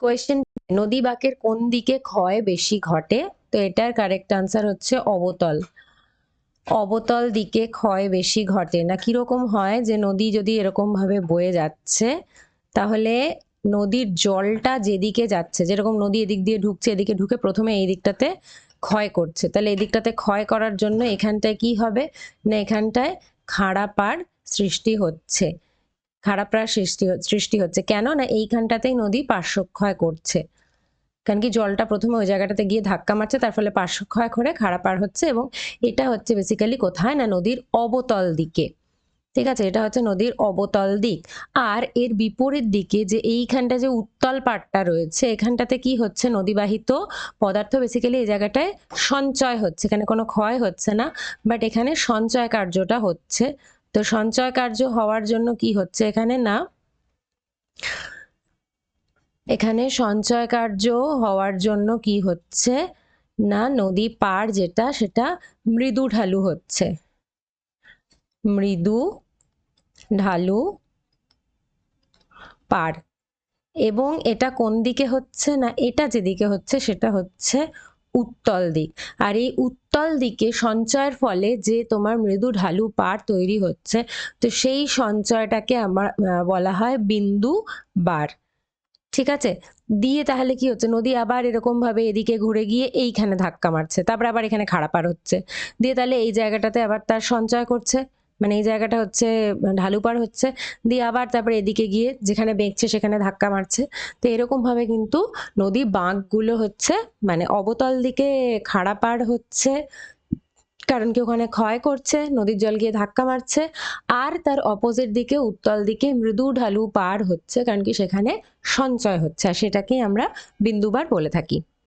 Question নদী বাঁকের কোন দিকে ক্ষয় বেশি ঘটে? তো এটার কারেক্ট আনসার হচ্ছে অবতল। অবতল দিকে ক্ষয় বেশি ঘটে। না, কীরকম হয় যে নদী যদি এরকম ভাবে বয়ে যাচ্ছে, তাহলে নদীর জলটা যেদিকে যাচ্ছে, যেরকম নদী এদিক দিয়ে ঢুকছে, এদিকে ঢুকে প্রথমে এই দিকটাতে ক্ষয় করছে। তাহলে এই দিকটাতে ক্ষয় করার জন্য এখানটায় কি হবে? না, এখানটায় খাড়া পাড় সৃষ্টি হচ্ছে। খাড়া পাড় সৃষ্টি সৃষ্টি হচ্ছে। কেন? না, এইখানটাতেই নদী পার্শ্বক্ষয় করছে। কারণ কি? জলটা প্রথমে ওই জায়গাটাতে গিয়ে ধাক্কা মারছে, তার ফলে পার্শ্বক্ষয় করে খাড়া পাড় হচ্ছে এবং এটা হচ্ছে বেসিক্যালি কোথায়? না, নদীর অবতল দিকে। ঠিক আছে? এটা হচ্ছে নদীর অবতল দিক। আর এর বিপরীত দিকে যে এইখানটা যে উত্তল পাটটা রয়েছে, এখানটাতে কি হচ্ছে? নদীবাহিত পদার্থ বেসিক্যালি এই জায়গাটায় সঞ্চয় হচ্ছে। এখানে কোনো ক্ষয় হচ্ছে না বাট এখানে সঞ্চয় কার্যটা হচ্ছে। তো সঞ্চয় কার্য হওয়ার জন্য কি হচ্ছে এখানে? না। এখানে সঞ্চয় কার্য হওয়ার জন্য কি হচ্ছে? না, নদী পাড় যেটা, সেটা মৃদু ঢালু হচ্ছে। মৃদু ঢালু পাড় এবং এটা কোন দিকে হচ্ছে না, এটা যেদিকে হচ্ছে সেটা হচ্ছে উত্তল দিক। আর এই উত্তল দিকে সঞ্চয়ের ফলে যে তোমার মৃদু ঢালু পাড় তৈরি হচ্ছে, তো সেই সঞ্চয়টাকে আমার বলা হয় বিন্দু বার। ঠিক আছে? দিয়ে তাহলে কি হচ্ছে? নদী আবার এরকম ভাবে এদিকে ঘুরে গিয়ে এইখানে ধাক্কা মারছে, তারপর আবার এখানে খাড়া পার হচ্ছে। দিয়ে তাহলে এই জায়গাটাতে আবার তার সঞ্চয় করছে। মানে এই জায়গাটা হচ্ছে, ঢালু পার হচ্ছে, দিয়ে আবার তারপরে এদিকে গিয়ে যেখানে বেঁকছে সেখানে ধাক্কা মারছে। তো এরকম ভাবে কিন্তু নদী বাঁকগুলো হচ্ছে মানে অবতল দিকে খাড়া পার হচ্ছে, কারণ কি ওখানে ক্ষয় করছে, নদীর জল গিয়ে ধাক্কা মারছে, আর তার অপোজিট দিকে, উত্তল দিকে মৃদু ঢালু পার হচ্ছে, কারণ কি সেখানে সঞ্চয় হচ্ছে, আর সেটাকেই আমরা বিন্দুবার বলে থাকি।